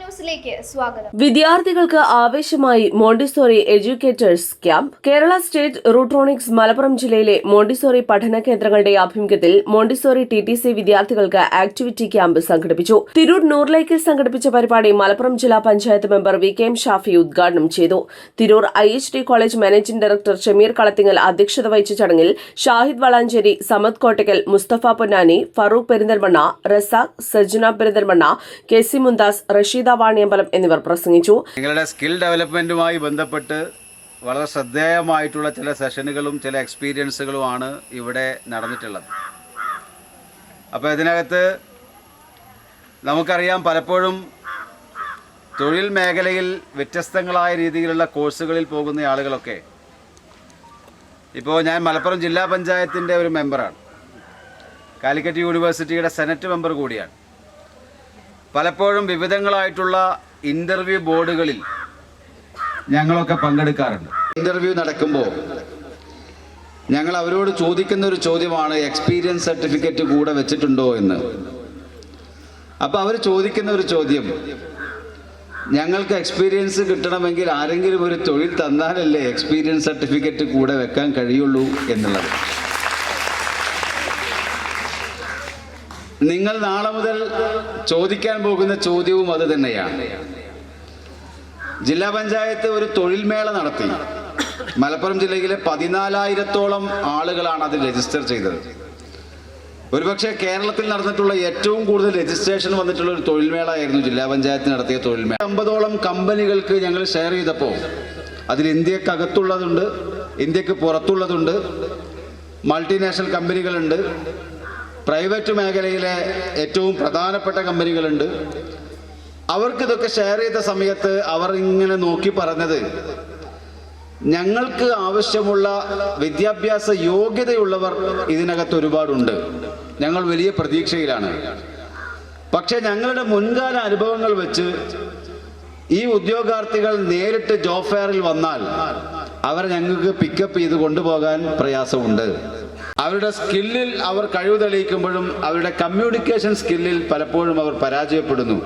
ന്യൂസിലേക്ക് സ്വാഗതം. വിദ്യാർത്ഥികൾക്ക് ആവേശമായി Montessori educators camp. Kerala state Rutronix Malappuram ജില്ലയിലെ മോണ്ടിസോറി പഠന കേന്ദ്രങ്ങളുടെ ആഭിമുഖ്യത്തിൽ മോണ്ടിസോറി ടി ടി സി വിദ്യാർത്ഥികൾക്ക് ആക്ടിവിറ്റി ക്യാമ്പ് സംഘടിപ്പിച്ചു. തിരൂർ നൂറിലേക്ക് സംഘടിപ്പിച്ച പരിപാടി മലപ്പുറം ജില്ലാ panchayat member V K M Shafi ഉദ്ഘാടനം ചെയ്തു. Tirur I H D college managing director Shameer Kalathingal അധ്യക്ഷത വഹിച്ച ചടങ്ങിൽ ഷാഹിദ് വളാഞ്ചേരി സമദ് കോട്ടയ്ക്കൽ മുസ്തഫ പൊന്നാനി ഫറൂഖ് പെരിന്തൽമണ്ണ റസാഖ് സജ്ന പെരിന്തൽമണ്ണ കെ സി മുന്താസ് റഷീദ വാണിയമ്പലം എന്നിവർ പ്രസംഗിച്ചു. നിങ്ങളുടെ സ്കിൽ ഡെവലപ്മെന്റുമായി ബന്ധപ്പെട്ട് വളരെ ശ്രദ്ധേയമായിട്ടുള്ള ചില സെഷനുകളും ചില എക്സ്പീരിയൻസുകളുമാണ് ഇവിടെ നടന്നിട്ടുള്ളത്. അപ്പോൾ ഇതിനകത്ത് നമുക്കറിയാം പലപ്പോഴും തൊഴിൽ മേഖലയിൽ വ്യത്യസ്തങ്ങളായ രീതിയിലുള്ള കോഴ്സുകളിൽ പോകുന്ന ആളുകളൊക്കെ ഇപ്പോൾ ഞാൻ മലപ്പുറം ജില്ലാ പഞ്ചായത്തിന്റെ ഒരു മെമ്പറാണ്. കാലിക്കറ്റ് യൂണിവേഴ്സിറ്റിയുടെ സെനറ്റ് മെമ്പർ കൂടിയാണ്. പലപ്പോഴും വിവിധങ്ങളായിട്ടുള്ള ഇന്റർവ്യൂ ബോർഡുകളിൽ ഞങ്ങളൊക്കെ പങ്കെടുക്കാറുണ്ട്. ഇന്റർവ്യൂ നടക്കുമ്പോൾ ഞങ്ങൾ അവരോട് ചോദിക്കുന്ന ഒരു ചോദ്യമാണ് എക്സ്പീരിയൻസ് സർട്ടിഫിക്കറ്റ് കൂടെ വെച്ചിട്ടുണ്ടോ എന്ന്? അപ്പോൾ അവർ ചോദിക്കുന്ന ഒരു ചോദ്യം ഞങ്ങൾക്ക് എക്സ്പീരിയൻസ് കിട്ടണമെങ്കിൽ ആരെങ്കിലും ഒരു തൊഴിൽ തന്നാലല്ലേ എക്സ്പീരിയൻസ് സർട്ടിഫിക്കറ്റ് കൂടെ വെക്കാൻ കഴിയുള്ളൂ എന്നുള്ളത്. നിങ്ങൾ നാളെ മുതൽ ചോദിക്കാൻ പോകുന്ന ചോദ്യവും അത് തന്നെയാണ്. ജില്ലാ പഞ്ചായത്ത് ഒരു തൊഴിൽ മേള നടത്തി. മലപ്പുറം ജില്ലയിലെ പതിനാലായിരത്തോളം ആളുകളാണ് അതിൽ രജിസ്റ്റർ ചെയ്തത്. ഒരുപക്ഷെ കേരളത്തിൽ നടന്നിട്ടുള്ള ഏറ്റവും കൂടുതൽ രജിസ്ട്രേഷൻ വന്നിട്ടുള്ള ഒരു തൊഴിൽ മേള ആയിരുന്നു ജില്ലാ പഞ്ചായത്ത് നടത്തിയ തൊഴിൽമേള അമ്പതോളം കമ്പനികൾക്ക് ഞങ്ങൾ ഷെയർ ചെയ്തപ്പോൾ അതിൽ ഇന്ത്യക്കകത്തുള്ളതുണ്ട് ഇന്ത്യയ്ക്ക് പുറത്തുള്ളതുണ്ട് മൾട്ടിനാഷണൽ കമ്പനികളുണ്ട് പ്രൈവറ്റ് മേഖലയിലെ ഏറ്റവും പ്രധാനപ്പെട്ട കമ്പനികളുണ്ട്. അവർക്ക് ഇതൊക്കെ ഷെയർ ചെയ്ത സമയത്ത് അവർ ഇങ്ങനെ നോക്കി പറഞ്ഞത് ഞങ്ങൾക്ക് ആവശ്യമുള്ള വിദ്യാഭ്യാസ യോഗ്യതയുള്ളവർ ഇതിനകത്ത് ഒരുപാടുണ്ട്. ഞങ്ങൾ വലിയ പ്രതീക്ഷയിലാണ്. പക്ഷെ ഞങ്ങളുടെ മുൻകാല അനുഭവങ്ങൾ വെച്ച് ഈ ഉദ്യോഗാർത്ഥികൾ നേരിട്ട് ജോബ് ഫെയറിൽ വന്നാൽ അവർ ഞങ്ങൾക്ക് പിക്കപ്പ് ചെയ്ത് കൊണ്ടുപോകാൻ പ്രയാസമുണ്ട്. അവരുടെ സ്കില്ലിൽ അവർ കഴിവ് തെളിയിക്കുമ്പോഴും അവരുടെ കമ്മ്യൂണിക്കേഷൻ സ്കില്ലിൽ പലപ്പോഴും അവർ പരാജയപ്പെടുന്നു.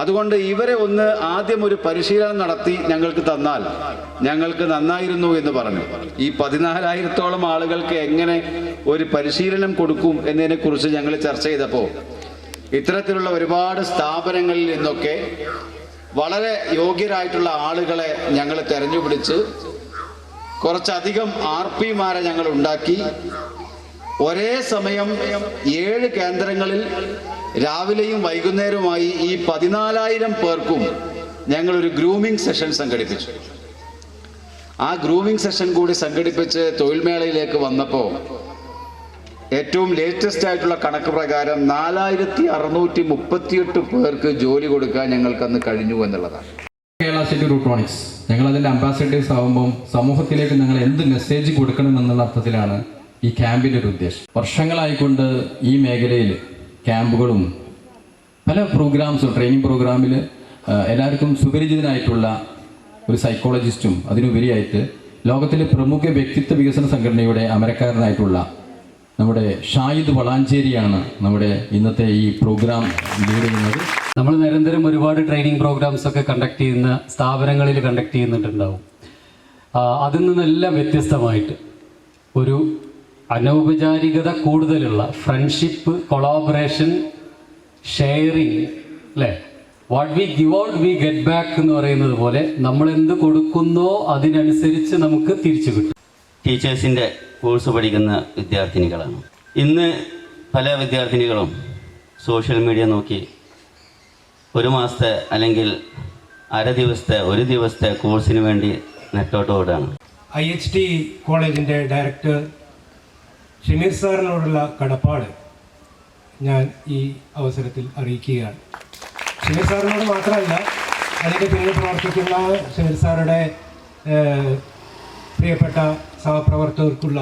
അതുകൊണ്ട് ഇവരെ ഒന്ന് ആദ്യം ഒരു പരിശീലനം നടത്തി ഞങ്ങൾക്ക് തന്നാൽ ഞങ്ങൾക്ക് നന്നായിരുന്നു എന്ന് പറഞ്ഞു. ഈ പതിനാലായിരത്തോളം ആളുകൾക്ക് എങ്ങനെ ഒരു പരിശീലനം കൊടുക്കും എന്നതിനെക്കുറിച്ച് ഞങ്ങൾ ചർച്ച ചെയ്തപ്പോൾ ഇത്തരത്തിലുള്ള ഒരുപാട് സ്ഥാപനങ്ങളിൽ നിന്നൊക്കെ വളരെ യോഗ്യരായിട്ടുള്ള ആളുകളെ ഞങ്ങൾ തെരഞ്ഞുപിടിച്ച് കുറച്ചധികം ആർ പിമാരെ ഞങ്ങൾ ഉണ്ടാക്കി ഒരേ സമയം ഏഴ് കേന്ദ്രങ്ങളിൽ രാവിലെയും വൈകുന്നേരവുമായി ഈ പതിനാലായിരം പേർക്കും ഞങ്ങൾ ഒരു ഗ്രൂമിംഗ് സെഷൻ സംഘടിപ്പിച്ചു. ആ ഗ്രൂമിംഗ് സെഷൻ കൂടി സംഘടിപ്പിച്ച് തൊഴിൽമേളയിലേക്ക് വന്നപ്പോൾ ഏറ്റവും ലേറ്റസ്റ്റ് ആയിട്ടുള്ള കണക്ക് പ്രകാരം നാലായിരത്തി അറുന്നൂറ്റി മുപ്പത്തിയെട്ട് പേർക്ക് ജോലി കൊടുക്കാൻ ഞങ്ങൾക്ക് അന്ന് കഴിഞ്ഞു എന്നുള്ളതാണ്. കേരള സ്റ്റേറ്റ് റൂട്രോണിക്സ് ഞങ്ങൾ അതിന്റെ അംബാസഡേഴ്സ് ആകുമ്പം സമൂഹത്തിലേക്ക് ഞങ്ങൾ എന്ത് മെസ്സേജ് കൊടുക്കണം എന്നുള്ള അർത്ഥത്തിലാണ് ഈ ക്യാമ്പിന്റെ ഒരു ഉദ്ദേശം. വർഷങ്ങളായിക്കൊണ്ട് ഈ മേഖലയിൽ ക്യാമ്പുകളും പല പ്രോഗ്രാംസും ട്രെയിനിങ് പ്രോഗ്രാമിൽ എല്ലാവർക്കും സുപരിചിതനായിട്ടുള്ള ഒരു സൈക്കോളജിസ്റ്റും അതിനുപരിയായിട്ട് ലോകത്തിലെ പ്രമുഖ വ്യക്തിത്വ വികസന സംഘടനയുടെ അമരക്കാരനായിട്ടുള്ള നമ്മുടെ ഷായിദ് വളാഞ്ചേരിയാണ് നമ്മുടെ ഇന്നത്തെ ഈ പ്രോഗ്രാം ലീഡ് ചെയ്യുന്നത്. നമ്മൾ നിരന്തരം ഒരുപാട് ട്രെയിനിങ് പ്രോഗ്രാംസ് ഒക്കെ കണ്ടക്ട് ചെയ്യുന്ന സ്ഥാപനങ്ങളിൽ കണ്ടക്ട് ചെയ്യുന്നുണ്ടാവും. അതിൽ നിന്നെല്ലാം വ്യത്യസ്തമായിട്ട് ഒരു അനൗപചാരികത കൂടുതലുള്ള ഫ്രണ്ട്ഷിപ്പ് കൊളാബറേഷൻ ഷെയറിങ് അല്ലേ? What we give out we get back എന്ന് പറയുന്നത് പോലെ നമ്മൾ എന്ത് കൊടുക്കുന്നോ അതിനനുസരിച്ച് നമുക്ക് തിരിച്ചു കിട്ടും. ടീച്ചേഴ്സിന്റെ കോഴ്സ് പഠിക്കുന്ന വിദ്യാർത്ഥിനികളാണ്. ഇന്ന് പല വിദ്യാർത്ഥിനികളും സോഷ്യൽ മീഡിയ നോക്കി ഒരു മാസത്തെ അല്ലെങ്കിൽ അര ദിവസത്തെ ഒരു ദിവസത്തെ കോഴ്സിന് വേണ്ടി നെട്ടോട്ട് ഓടുകയാണ്. ഐ എച്ച് ടി കോളേജിന്റെ ഡയറക്ടർ ഷമീർ സാറിനോടുള്ള കടപ്പാട് ഞാൻ ഈ അവസരത്തിൽ അറിയിക്കുകയാണ്. ഷമീർ സാറിനോട് മാത്രമല്ല അതിന്റെ പിന്നിൽ പ്രവർത്തിക്കുന്ന ഷമീർ സാറുടെ പ്രിയപ്പെട്ട സഹപ്രവർത്തകർക്കുള്ള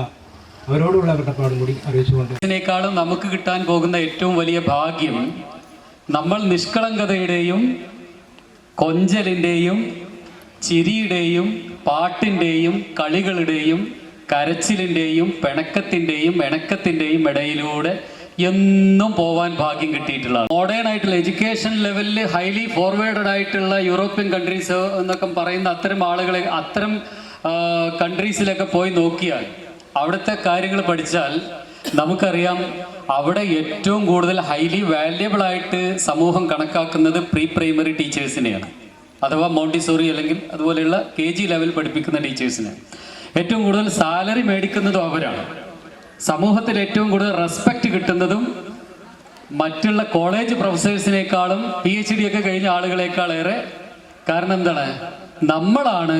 അവരോടുള്ള കടപ്പാടും കൂടി അറിയിച്ചുകൊണ്ട്. ഇതിനേക്കാളും നമുക്ക് കിട്ടാൻ പോകുന്ന ഏറ്റവും വലിയ ഭാഗ്യം നമ്മൾ നിഷ്കളങ്കതയുടെയും കൊഞ്ചലിന്റെയും ചിരിയുടെയും പാട്ടിന്റെയും കളികളുടെയും കരച്ചിലിന്റെയും പിണക്കത്തിന്റെയും ഇണക്കത്തിന്റെയും ഇടയിലൂടെ എന്നും പോവാൻ ഭാഗ്യം കിട്ടിയിട്ടുള്ള മോഡേൺ ആയിട്ടുള്ള എഡ്യൂക്കേഷൻ ലെവലിൽ ഹൈലി ഫോർവേഡഡ് ആയിട്ടുള്ള യൂറോപ്യൻ കൺട്രീസ് എന്നൊക്കെ പറയുന്ന അത്തരം ആളുകളെ അത്തരം കൺട്രീസിലൊക്കെ പോയി നോക്കിയാൽ അവിടുത്തെ കാര്യങ്ങൾ പഠിച്ചാൽ നമുക്കറിയാം അവിടെ ഏറ്റവും കൂടുതൽ ഹൈലി വാല്യബിൾ ആയിട്ട് സമൂഹം കണക്കാക്കുന്നത് പ്രീ പ്രൈമറി ടീച്ചേഴ്സിനെയാണ് അഥവാ മോണ്ടിസോറി അല്ലെങ്കിൽ അതുപോലെയുള്ള കെ ജി ലെവൽ പഠിപ്പിക്കുന്ന ടീച്ചേഴ്സിനെ ഏറ്റവും കൂടുതൽ സാലറി മേടിക്കുന്നതും അവരാണ്. സമൂഹത്തിൽ ഏറ്റവും കൂടുതൽ റെസ്പെക്റ്റ് കിട്ടുന്നതും മറ്റുള്ള കോളേജ് പ്രൊഫസേഴ്സിനേക്കാളും പി എച്ച് ഡി ഒക്കെ കഴിഞ്ഞ ആളുകളെക്കാളേറെ കാരണം എന്താണ്? നമ്മളാണ്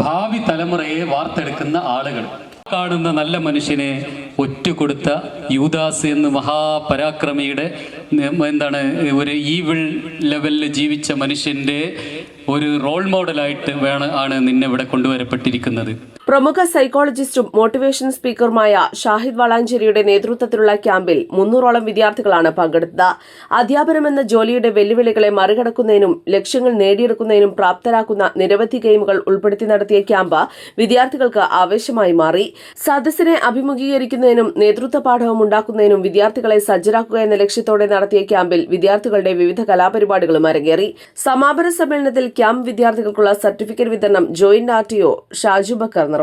ഭാവി തലമുറയെ വാർത്തെടുക്കുന്ന ആളുകൾ. കാണുന്ന നല്ല മനുഷ്യനെ ഒറ്റുകൊടുത്ത യൂദാസ് എന്ന മഹാപരാക്രമിയുടെ എന്താണ് ഒരു ഈവിൾ ലെവലിൽ ജീവിച്ച മനുഷ്യന്റെ ഒരു റോൾ മോഡലായിട്ട് വേണം ആണ് നിന്നെ ഇവിടെ കൊണ്ടുവരപ്പെട്ടിരിക്കുന്നത്. പ്രമുഖ സൈക്കോളജിസ്റ്റും മോട്ടിവേഷൻ സ്പീക്കറുമായ ഷാഹിദ് വളാഞ്ചേരിയുടെ നേതൃത്വത്തിലുള്ള ക്യാമ്പിൽ മുന്നൂറോളം വിദ്യാർത്ഥികളാണ് പങ്കെടുത്തത്. അധ്യാപനമെന്ന ജോലിയുടെ വെല്ലുവിളികളെ മറികടക്കുന്നതിനും ലക്ഷ്യങ്ങൾ നേടിയെടുക്കുന്നതിനും പ്രാപ്തരാക്കുന്ന നിരവധി ഗെയിമുകൾ ഉൾപ്പെടുത്തി നടത്തിയ ക്യാമ്പ് വിദ്യാർത്ഥികൾക്ക് ആവേശമായി മാറി. സദസ്സിനെ അഭിമുഖീകരിക്കുന്നതിനും നേതൃത്വ പാഠവും ഉണ്ടാക്കുന്നതിനും വിദ്യാർത്ഥികളെ സജ്ജരാക്കുക എന്ന ലക്ഷ്യത്തോടെ നടത്തിയ ക്യാമ്പിൽ വിദ്യാർത്ഥികളുടെ വിവിധ കലാപരിപാടികളും അരങ്ങേറി. സമാപന സമ്മേളനത്തിൽ ക്യാമ്പ് വിദ്യാർത്ഥികൾക്കുള്ള സർട്ടിഫിക്കറ്റ് വിതരണം joint R T Shaju Bakkar നിർവഹിച്ചു.